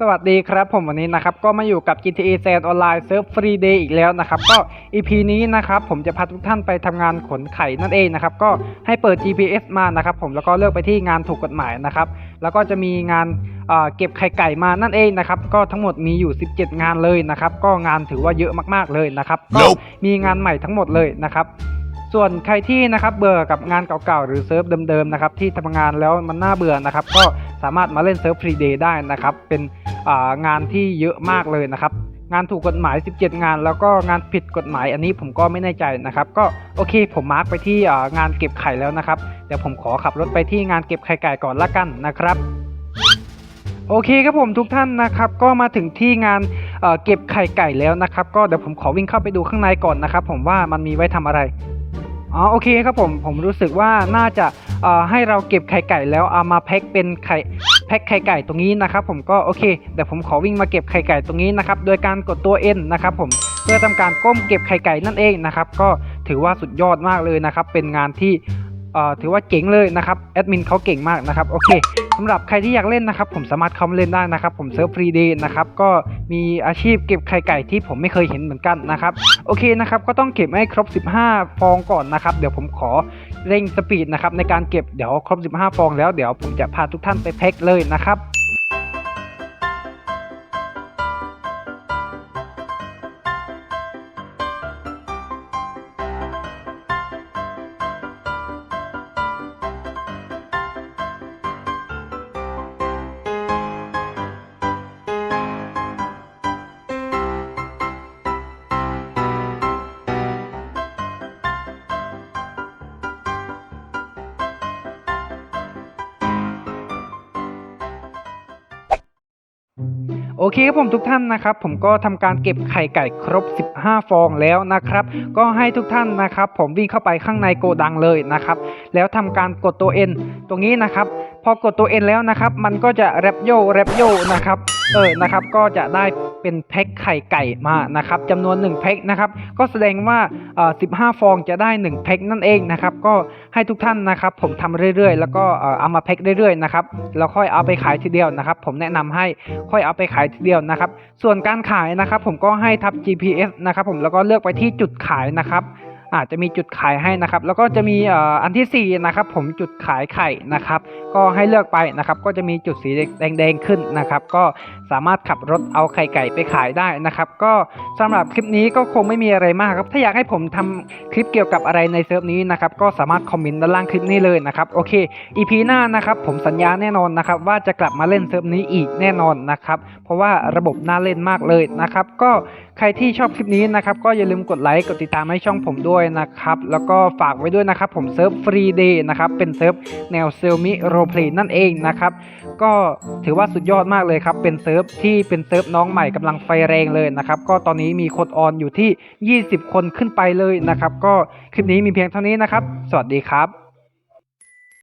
สวัสดีครับผมวันนี้นะครับก็มาอยู่กับ GTA San Online Surf Free Day อีกแล้วนะครับก็ EP นี้นะครับผมจะพาทุกท่านไปทำงานขนไข่นั่นเองนะครับก็ให้เปิด GPS มานะครับผมแล้วก็เลือกไปที่งานถูกกฎหมายนะครับแล้วก็จะมีงานเอ่อเก็บไข่ไก่มานั่นเองนะครับก็ทั้งหมดมีอยู่ 17 งานเลยนะครับก็งานถือว่าเยอะมากๆเลยนะครับก็ Nope มีงานใหม่ทั้งหมดเลยนะครับส่วนใครที่นะครับเบื่อกับงานเก่าๆหรือเซิร์ฟเดิมๆนะครับที่ทำงานแล้วมันน่าเบื่อนะครับ ก็สามารถมาเล่นเซิร์ฟฟรีเดย์ได้นะครับเป็นอ่า งานที่เยอะมากเลยนะครับ งานถูกกฎหมาย 17 งาน แล้วก็งานผิดกฎหมายอันนี้ผมก็ไม่แน่ใจนะครับ ก็โอเค ผมมาร์กไปที่งานเก็บไข่แล้วนะครับเดี๋ยวผมขอขับรถไปที่งานเก็บไข่ไก่ก่อนละกันนะครับโอเคครับผมทุกท่านนะครับก็มาถึงที่งานเเก็บไข่ไก่แล้วนะครับ ก็เดี๋ยวผมขอวิ่งเข้าไปดูข้างในก่อนนะครับ ผมว่ามันมีไว้ทำอะไรอ๋อโอเคครับผมผมรู้สึกว่าน่าจะ ให้เราเก็บไข่ไก่แล้วเอามาแพ็คเป็นไข่แพ็คไข่ไก่ตรงนี้นะครับผมก็โอเคเดี๋ยวผมขอวิ่งมาเก็บไข่ไก่ตรงนี้นะครับโดยการกดตัว N นะครับผมเพื่อทำการก้มเก็บไข่ไก่นั่นเองนะครับก็ถือว่าสุดยอดมากเลยนะครับเป็นงานที่ถือว่าเจ๋งเลยนะครับแอดมินเขาเก่งมากนะครับโอเคสำหรับใครที่อยากเล่นนะครับ ผมสามารถเข้ามาเล่นได้นะครับ ผมเซิร์ฟฟรีเดย์นะครับก็มีอาชีพเก็บไข่ไก่ที่ผมไม่เคยเห็นเหมือนกันนะครับโอเคนะครับก็ต้องเก็บให้ครบ 15 ฟองก่อนนะครับ เดี๋ยวผมขอ เร่งสปีดนะครับในการเก็บเดี๋ยวครบ 15 ฟองแล้วเดี๋ยวผมจะพาทุกท่านไปแพ็คเลยนะครับ อเคครับผมทุกท่านนะครับ ผมก็ทำการเก็บไข่ไก่ครบ 15 ฟองแล้วนะครับ ก็ให้ทุกท่านนะครับ ผมวิ่งเข้าไปข้างในโกดังเลยนะครับ แล้วทำการกดตัว N ตรงนี้นะครับ พอกดตัว N แล้วนะครับ มันก็จะแรปโยแรปโยนะครับ เออ นะครับ ก็จะได้เป็นแพ็คไข่ไก่มานะครับจำนวน 1 แพ็คนะครับ ก็แสดงว่าเอ่อ15 ฟองจะได้ 1 แพ็คนั่นเองนะครับ ก็ให้ทุกท่านนะครับ ผมทำเรื่อยๆ แล้วก็เอามาแพ็คเรื่อยๆ นะครับ แล้วค่อยเอาไปขายทีเดียวนะครับ ผมแนะนำให้ค่อยเอาไปขายทีเดียวนะครับ ส่วนการขายนะครับ ผมก็ให้ทับ GPS นะครับ ผม แล้วก็เลือกไปที่จุดขายนะครับ อาจจะมีจุดขายให้นะครับ แล้วก็จะมีเอ่ออันที่สี่นะครับผมจุดขายไข่นะครับ ก็ให้เลือกไปนะครับ ก็จะมีจุดสีแดงๆขึ้นนะครับ ก็สามารถขับรถเอาไข่ไก่ไปขายได้นะครับ ก็สำหรับคลิปนี้ก็คงไม่มีอะไรมากครับ ถ้าอยากให้ผมทำคลิปเกี่ยวกับอะไรในเซิร์ฟนี้นะครับ ก็สามารถคอมเมนต์ด้านล่างคลิปนี้เลยนะครับ โอเค EP หน้านะครับ ผมสัญญาแน่นอนนะครับ ว่าจะกลับมาเล่นเซิร์ฟนี้อีกแน่นอนนะครับ เพราะว่าระบบน่าเล่นมากเลยนะครับ ก็ใครที่ชอบคลิปนี้นะครับก็อย่าลืมกดไลค์กดติดตามให้ช่องผมด้วยนะครับแล้วก็ฝากไว้ด้วยนะครับผมเซิร์ฟฟรีเดย์นะครับเป็นเซิร์ฟแนวเซลมิโรเพลนั่นเองนะครับก็ถือว่าสุดยอดมากเลยครับเป็นเซิร์ฟที่เป็นเซิร์ฟน้องใหม่กำลังไฟแรงเลยนะครับก็ตอนนี้มีคนออนอยู่ที่ 20 คนขึ้นไปเลยนะครับก็คลิปนี้มีเพียงเท่านี้นะครับ สวัสดีครับ